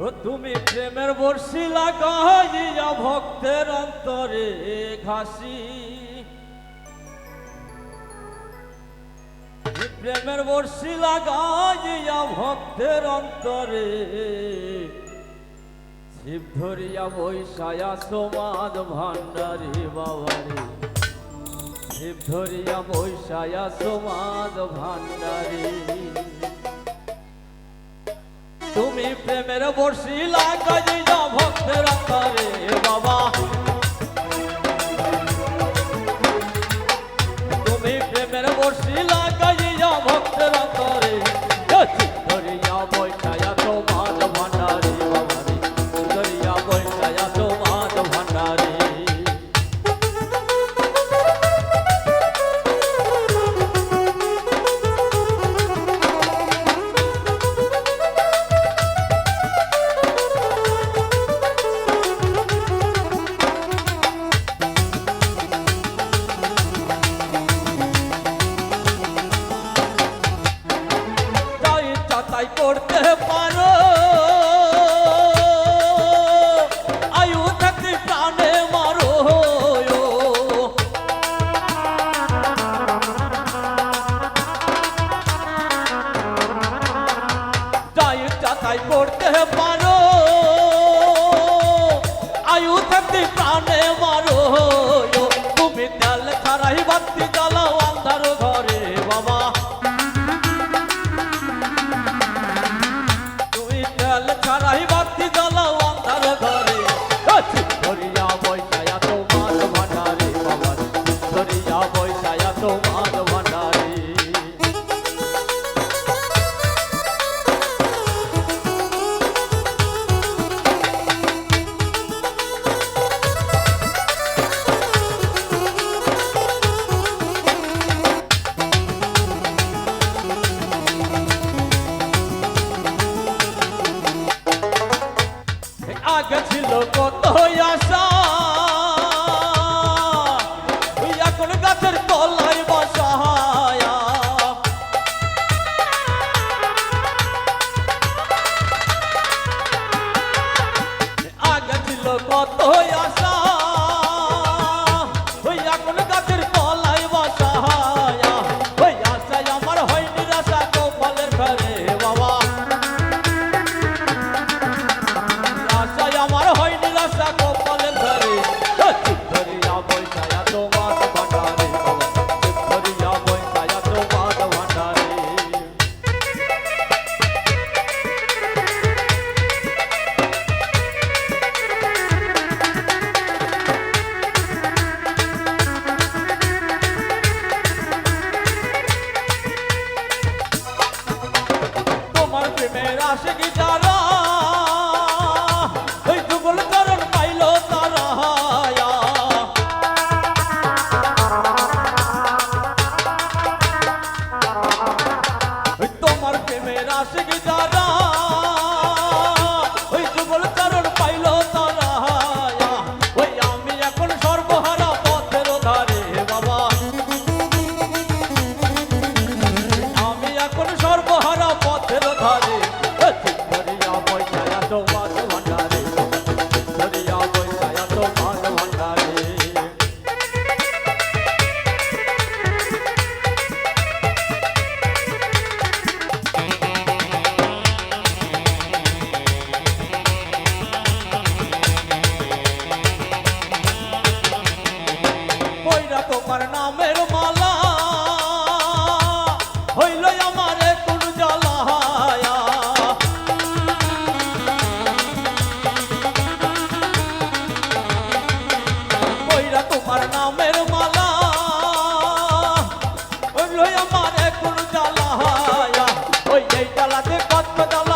ও তুমি প্রেমের বর্ষি লাগাইয়া ভক্তের অন্তরে ঘাসি। প্রেমের বর্ষি লাগাইয়া ভক্তের অন্তরে। শিব ধরিয়া বৈশায়া সমাদ ভান্ডারি বাবারে। শিব ধরিয়া বৈশায়া সমাদ ভান্ডারে প্রেমের বর্ষি লাগাই যা ভক্তের অন্তরে বাবা করতে পারো। কোন গাছের মেরা শিকার পালাতে পদ্ম ডালা